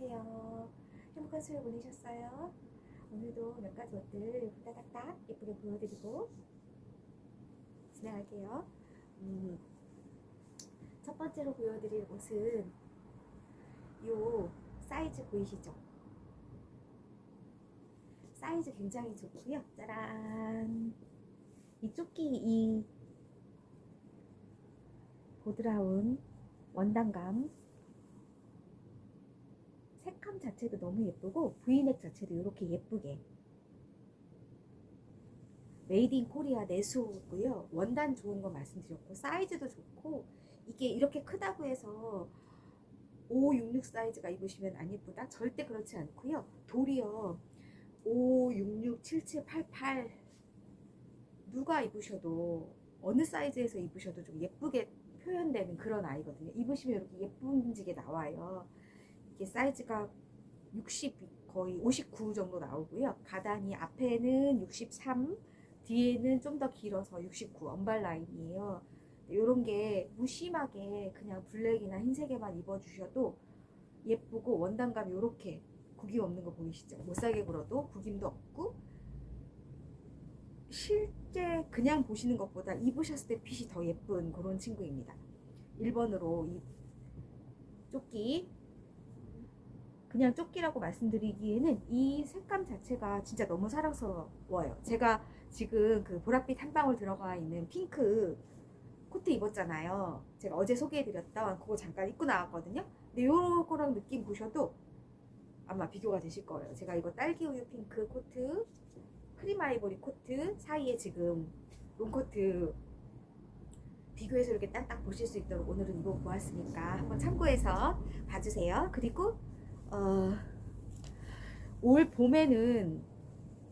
안녕하세요. 행복한 수요 보내셨어요? 오늘도 몇 가지 옷들 따닥딱 예쁘게 보여드리고 진행할게요. 음, 첫 번째로 보여드릴 옷은 요 사이즈 보이시죠? 사이즈 굉장히 좋고요. 짜란! 이 조끼 이 보드라운 원단감 색감 자체도 너무 예쁘고 브이넥 자체도 이렇게 예쁘게. 메이드 인 코리아 내수고요. 원단 좋은 거 말씀드렸고 사이즈도 좋고 이게 이렇게 크다고 해서 566 사이즈가 입으시면 안 예쁘다? 절대 그렇지 않고요. 도리어 566 77 88 누가 입으셔도 어느 사이즈에서 입으셔도 좀 예쁘게 표현되는 그런 아이거든요. 입으시면 이렇게 예쁜 지게 나와요 이게 사이즈가 60 거의 59 정도 나오고요. 가단이 앞에는 63, 뒤에는 좀 더 길어서 69 언발 라인이에요. 이런 게 무심하게 그냥 블랙이나 흰색에만 입어주셔도 예쁘고 원단감이 이렇게 구김 없는 거 보이시죠? 못 살게 굴어도 구김도 없고 실제 그냥 보시는 것보다 입으셨을 때 핏이 더 예쁜 그런 친구입니다. 1번으로 이 조끼 그냥 조끼라고 말씀드리기에는 이 색감 자체가 진짜 너무 사랑스러워요. 제가 지금 그 보랏빛 한 방울 들어가 있는 핑크 코트 입었잖아요. 제가 어제 소개해드렸던 그거 잠깐 입고 나왔거든요. 근데 요거랑 느낌 보셔도 아마 비교가 되실 거예요. 제가 이거 딸기 우유 핑크 코트, 크림 아이보리 코트 사이에 지금 롱코트 비교해서 이렇게 딱딱 보실 수 있도록 오늘은 입어보았으니까 한번 참고해서 봐주세요. 그리고 어, 올 봄에는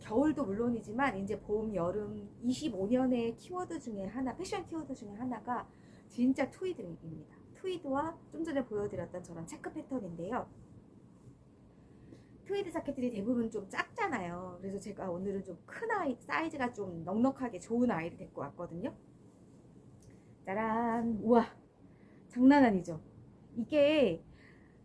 겨울도 물론이지만 이제 봄, 여름 25년의 키워드 중에 하나, 패션 키워드 중에 하나가 진짜 트위드입니다. 트위드와 좀 전에 보여드렸던 저런 체크 패턴인데요. 트위드 자켓들이 대부분 좀 작잖아요. 그래서 제가 오늘은 좀 큰 아이, 사이즈가 좀 넉넉하게 좋은 아이를 데리고 왔거든요. 짜란! 우와! 장난 아니죠? 이게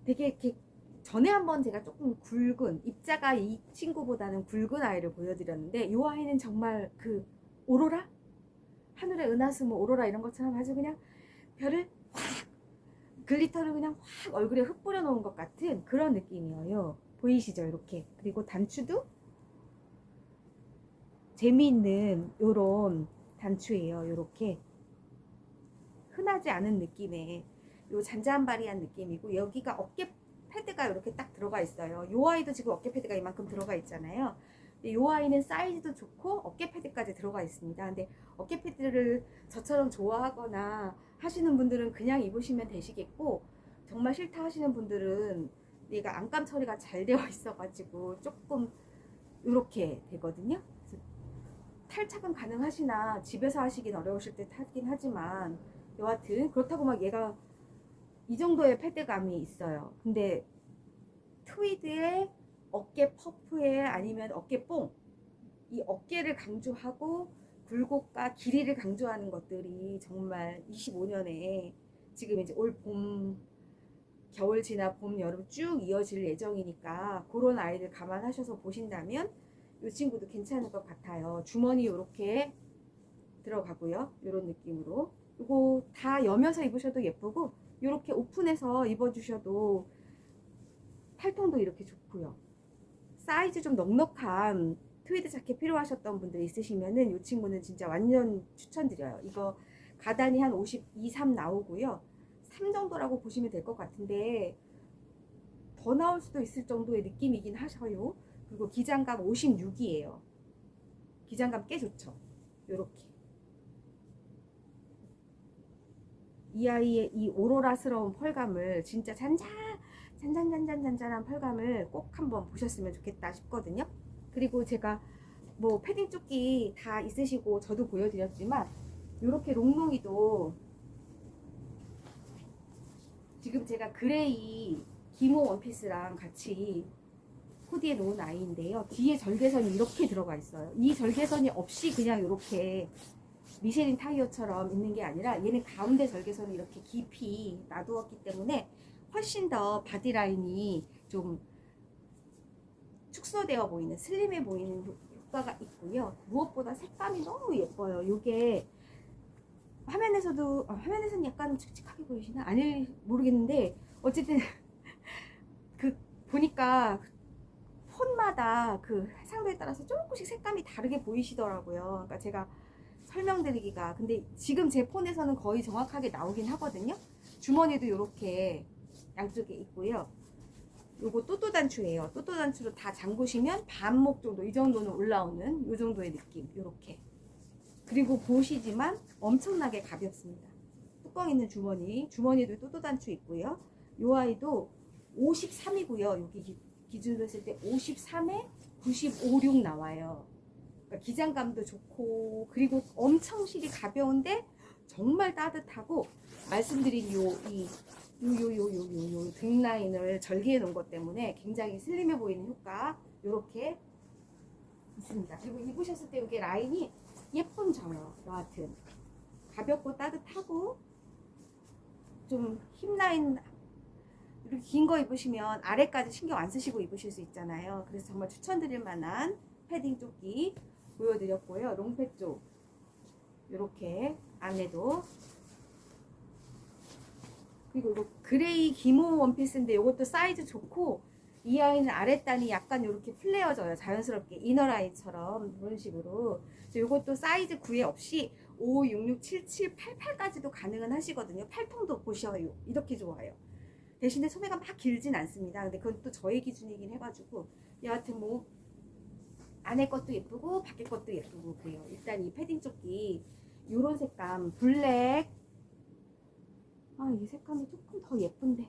되게 이렇게 전에 한번 제가 조금 굵은 입자가 이 친구보다는 굵은 아이를 보여드렸는데 이 아이는 정말 그 오로라? 하늘의 은하수모 오로라 이런 것처럼 아주 그냥 별을 확 글리터를 그냥 확 얼굴에 흩뿌려 놓은 것 같은 그런 느낌이에요. 보이시죠? 이렇게. 그리고 단추도 재미있는 요런 단추예요. 요렇게. 흔하지 않은 느낌의 요 잔잔바리한 느낌이고 여기가 어깨 패드가 이렇게 딱 들어가 있어요. 요 아이도 지금 어깨 패드가 이만큼 들어가 있잖아요. 요 아이는 사이즈도 좋고 어깨 패드까지 들어가 있습니다. 근데 어깨 패드를 저처럼 좋아하거나 하시는 분들은 그냥 입으시면 되시겠고 정말 싫다 하시는 분들은 얘가 안감 처리가 잘 되어 있어가지고 조금 이렇게 되거든요. 탈착은 가능하시나 집에서 하시긴 어려우실 때 타긴 하지만 여하튼 그렇다고 막 얘가 이 정도의 패드감이 있어요. 근데 트위드의 어깨 퍼프에 아니면 어깨 뽕, 이 어깨를 강조하고 굴곡과 길이를 강조하는 것들이 정말 25년에 지금 이제 올 봄, 겨울 지나 봄, 여름 쭉 이어질 예정이니까 그런 아이를 감안하셔서 보신다면 이 친구도 괜찮을 것 같아요. 주머니 이렇게 들어가고요. 이런 느낌으로. 이거 다 여면서 입으셔도 예쁘고 이렇게 오픈해서 입어주셔도 팔통도 이렇게 좋고요. 사이즈 좀 넉넉한 트위드 자켓 필요하셨던 분들 있으시면은 이 친구는 진짜 완전 추천드려요. 이거 가단이 한 52, 3 나오고요. 3 정도라고 보시면 될 것 같은데 더 나올 수도 있을 정도의 느낌이긴 하셔요. 그리고 기장감 56이에요. 기장감 꽤 좋죠. 요렇게. 이 아이의 이 오로라스러운 펄감을 진짜 잔잔 잔잔잔잔잔잔한 펄감을 꼭 한번 보셨으면 좋겠다 싶거든요. 그리고 제가 뭐 패딩 조끼 다 있으시고 저도 보여드렸지만 이렇게 롱롱이도 지금 제가 그레이 기모 원피스랑 같이 코디해 놓은 아이인데요. 뒤에 절개선이 이렇게 들어가 있어요. 이 절개선이 없이 그냥 이렇게 미쉐린 타이어처럼 있는 게 아니라 얘는 가운데 절개선을 이렇게 깊이 놔두었기 때문에 훨씬 더 바디 라인이 좀 축소되어 보이는 슬림해 보이는 효- 효과가 있고요. 무엇보다 색감이 너무 예뻐요. 요게 화면에서도 아, 화면에서는 약간 칙칙하게 보이시나? 아니 모르겠는데 어쨌든 그 보니까 폰마다 그 해상도에 따라서 조금씩 색감이 다르게 보이시더라고요. 그러니까 제가 설명드리기가 근데 지금 제 폰에서는 거의 정확하게 나오긴 하거든요. 주머니도 이렇게 양쪽에 있고요. 요거 또또 단추예요. 또또 단추로 다 잠그시면 반목 정도 이 정도는 올라오는 요 정도의 느낌. 요렇게. 그리고 보시지만 엄청나게 가볍습니다. 뚜껑 있는 주머니. 주머니도 또또 단추 있고요. 요 아이도 53이고요. 여기 기- 기준으로 했을 때 53에 95, 6 나와요. 그러니까 기장감도 좋고 그리고 엄청 실이 가벼운데 정말 따뜻하고 말씀드린 요이 요요요 요 요 요 등 라인을 절개해 놓은 것 때문에 굉장히 슬림해 보이는 효과 요렇게 있습니다. 그리고 입으셨을 때 이게 라인이 예쁜 져요. 여하튼 가볍고 따뜻하고 좀 힙 라인 이렇게 긴 거 입으시면 아래까지 신경 안 쓰시고 입으실 수 있잖아요. 그래서 정말 추천드릴 만한 패딩 조끼 보여드렸고요. 롱패 쪽 이렇게 안에도 그리고 이거 그레이 기모 원피스인데 이것도 사이즈 좋고 이 아이는 아랫단이 약간 이렇게 플레어져요. 자연스럽게 이너라인처럼 이런 식으로. 이것도 사이즈 구애 없이 5, 6, 6, 7, 7, 8, 8까지도 가능은 하시거든요. 팔통도 보셔요. 이렇게 좋아요. 대신에 소매가 막 길진 않습니다. 근데 그건 또 저의 기준이긴 해가지고 여하튼 뭐 안에 것도 예쁘고 밖에 것도 예쁘고 그래요. 일단 이 패딩 조끼 요런 색감 블랙 아 이 색감이 조금 더 예쁜데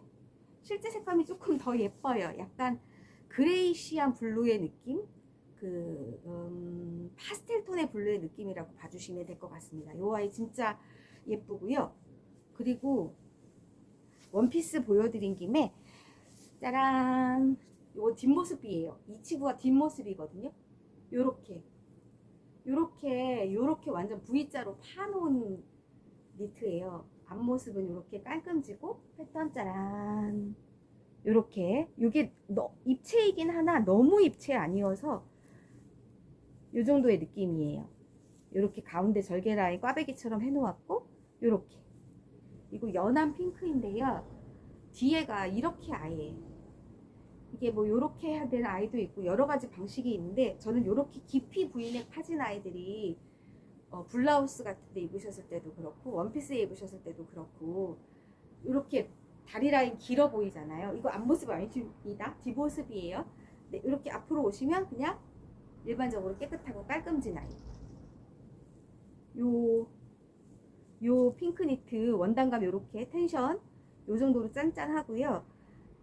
실제 색감이 조금 더 예뻐요. 약간 그레이시한 블루의 느낌 그 음, 파스텔 톤의 블루의 느낌이라고 봐주시면 될 것 같습니다. 요 아이 진짜 예쁘고요. 그리고 원피스 보여드린 김에 짜란 이거 뒷모습이에요. 이 친구가 뒷모습이거든요. 요렇게 요렇게 요렇게 완전 V자로 파놓은 니트예요. 앞모습은 요렇게 깔끔지고 패턴 짜란 요렇게 요게 너, 입체이긴 하나 너무 입체 아니어서 요 정도의 느낌이에요. 요렇게 가운데 절개 라인 꽈배기처럼 해놓았고 요렇게 이거 연한 핑크인데요. 뒤에가 이렇게 아예 이게 뭐 요렇게 해야 되는 아이도 있고 여러 가지 방식이 있는데 저는 요렇게 깊이 V넥 파진 아이들이 어, 블라우스 같은 데 입으셨을 때도 그렇고 원피스에 입으셨을 때도 그렇고 요렇게 다리 라인 길어 보이잖아요. 이거 앞모습 아니니다 뒷모습이에요. 네, 이렇게 앞으로 오시면 그냥 일반적으로 깨끗하고 깔끔진 아이. 요, 요 핑크 니트 원단감 요렇게 텐션 요 정도로 짠짠하고요.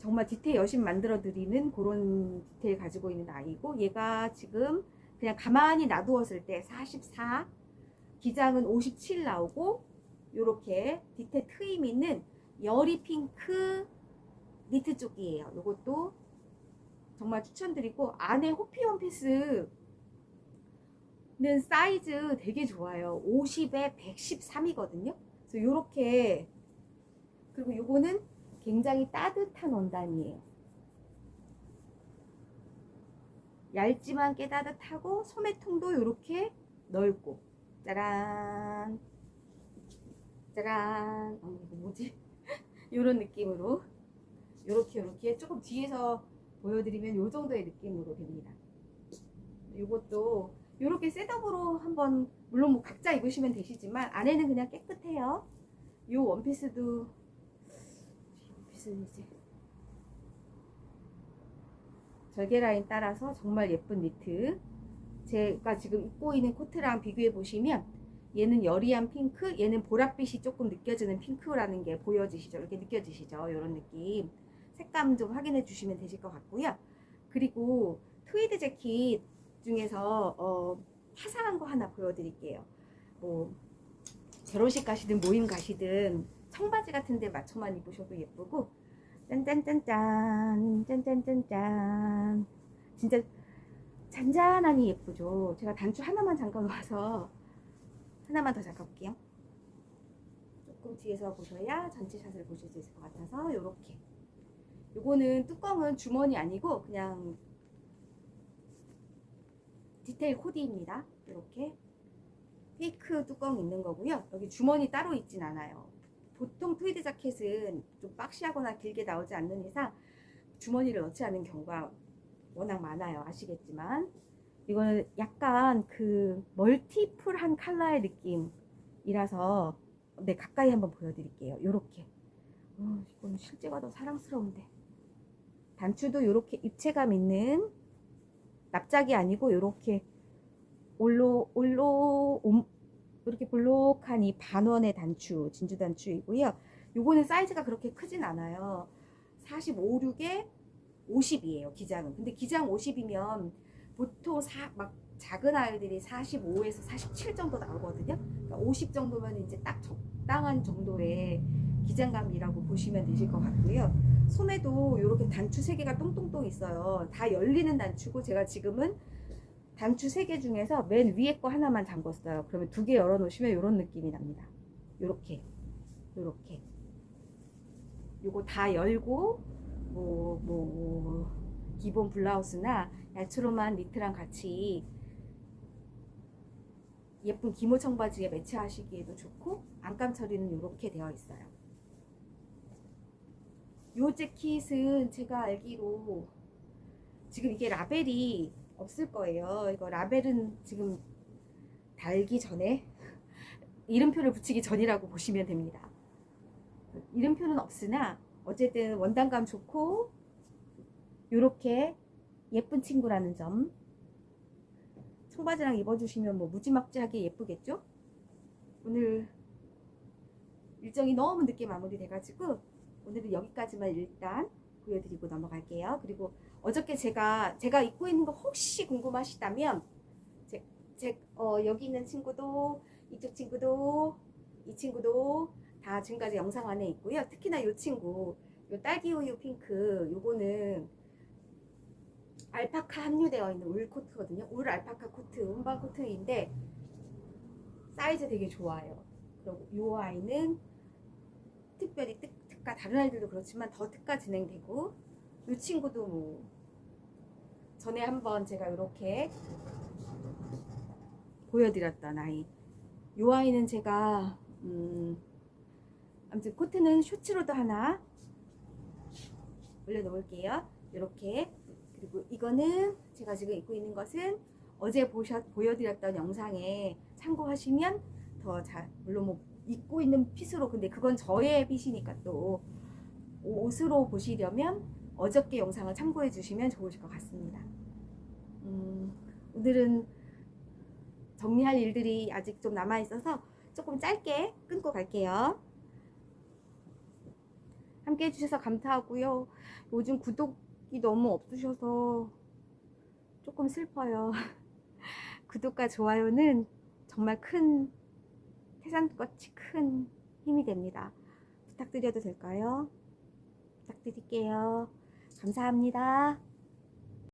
정말 디테일 여신 만들어 드리는 그런 디테일 가지고 있는 아이고 얘가 지금 그냥 가만히 놔두었을 때 44, 기장은 57 나오고 요렇게 디테일 트임 있는 여리 핑크 니트 쪽이에요. 요것도 정말 추천드리고 안에 호피 원피스 는 사이즈 되게 좋아요. 50에 113이거든요. 그래서 요렇게 그리고 요거는 굉장히 따뜻한 원단이에요. 얇지만 꽤 따뜻하고 소매통도 이렇게 넓고 짜란 짜란 어, 이거 뭐지? 이런 느낌으로 이렇게 이렇게 조금 뒤에서 보여드리면 이 정도의 느낌으로 됩니다. 이것도 이렇게 셋업으로 한번 물론 뭐 각자 입으시면 되시지만 안에는 그냥 깨끗해요. 이 원피스도 이제 절개 라인 따라서 정말 예쁜 니트. 제가 지금 입고 있는 코트랑 비교해 보시면 얘는 여리한 핑크, 얘는 보랏빛이 조금 느껴지는 핑크라는 게 보여지시죠? 이렇게 느껴지시죠? 이런 느낌. 색감 좀 확인해 주시면 되실 것 같고요. 그리고 트위드 재킷 중에서 어, 화사한 거 하나 보여드릴게요. 뭐 결혼식 가시든 모임 가시든 청바지 같은 데 맞춰만 입으셔도 예쁘고 짠짠짠짠 짠짠짠짠 진짜 잔잔하니 예쁘죠. 제가 단추 하나만 잠깐 와서 하나만 더 잠깐 볼게요. 조금 뒤에서 보셔야 전체 샷을 보실 수 있을 것 같아서 이렇게 요거는 뚜껑은 주머니 아니고 그냥 디테일 코디입니다. 이렇게 페이크 뚜껑 있는 거고요. 여기 주머니 따로 있진 않아요. 보통 트위드 자켓은 좀 박시하거나 길게 나오지 않는 이상 주머니를 넣지 않는 경우가 워낙 많아요. 아시겠지만 이거는 약간 그 멀티플한 컬러의 느낌이라서 네 가까이 한번 보여드릴게요. 요렇게 어, 이건 실제가 더 사랑스러운데 단추도 요렇게 입체감 있는 납작이 아니고 요렇게 올로 올로 옴- 이렇게 볼록한 이 반원의 단추 진주 단추이고요. 요거는 사이즈가 그렇게 크진 않아요. 45, 6에 50이에요. 기장은. 근데 기장 50이면 보통 사, 막 작은 아이들이 45에서 47 정도 나오거든요. 그러니까 50 정도면 이제 딱 적당한 정도의 기장감이라고 보시면 되실 것 같고요. 소매도 이렇게 단추 3개가 똥똥똥 있어요. 다 열리는 단추고 제가 지금은 단추 3개 중에서 맨 위에 거 하나만 잠궜어요. 그러면 두 개 열어 놓으시면 이런 느낌이 납니다. 요렇게 요렇게 요거 다 열고 뭐, 뭐 기본 블라우스나 야츠로만 니트랑 같이 예쁜 기모 청바지에 매치하시기에도 좋고 안감 처리는 이렇게 되어 있어요. 요 재킷은 제가 알기로 지금 이게 라벨이 없을 거예요. 이거 라벨은 지금 달기 전에 이름표를 붙이기 전이라고 보시면 됩니다. 이름표는 없으나 어쨌든 원단감 좋고 이렇게 예쁜 친구라는 점 청바지랑 입어주시면 뭐 무지막지하게 예쁘겠죠? 오늘 일정이 너무 늦게 마무리 돼가지고 오늘은 여기까지만 일단 보여드리고 넘어갈게요. 그리고 어저께 제가 제가 입고 있는 거 혹시 궁금하시다면 제, 제 어, 여기 있는 친구도 이쪽 친구도 이 친구도 다 지금까지 영상 안에 있고요. 특히나 이 친구 요 딸기 우유 핑크 요거는 알파카 함유되어 있는 울 코트거든요. 울 알파카 코트, 운반 코트인데 사이즈 되게 좋아요. 그리고 요 아이는 특별히 특, 특가 다른 아이들도 그렇지만 더 특가 진행되고 이 친구도 뭐 전에 한번 제가 이렇게 보여드렸던 아이. 이 아이는 제가 음 아무튼 코트는 쇼츠로도 하나 올려 놓을게요. 이렇게. 그리고 이거는 제가 지금 입고 있는 것은 어제 보셨, 보여드렸던 영상에 참고하시면 더 잘 물론 뭐 입고 있는 핏으로 근데 그건 저의 핏이니까 또 옷으로 보시려면 어저께 영상을 참고해 주시면 좋으실 것 같습니다. 음, 오늘은 정리할 일들이 아직 좀 남아 있어서 조금 짧게 끊고 갈게요. 함께 해주셔서 감사하고요. 요즘 구독이 너무 없으셔서 조금 슬퍼요. 구독과 좋아요는 정말 큰 태산같이 큰 힘이 됩니다. 부탁드려도 될까요? 부탁드릴게요. 감사합니다.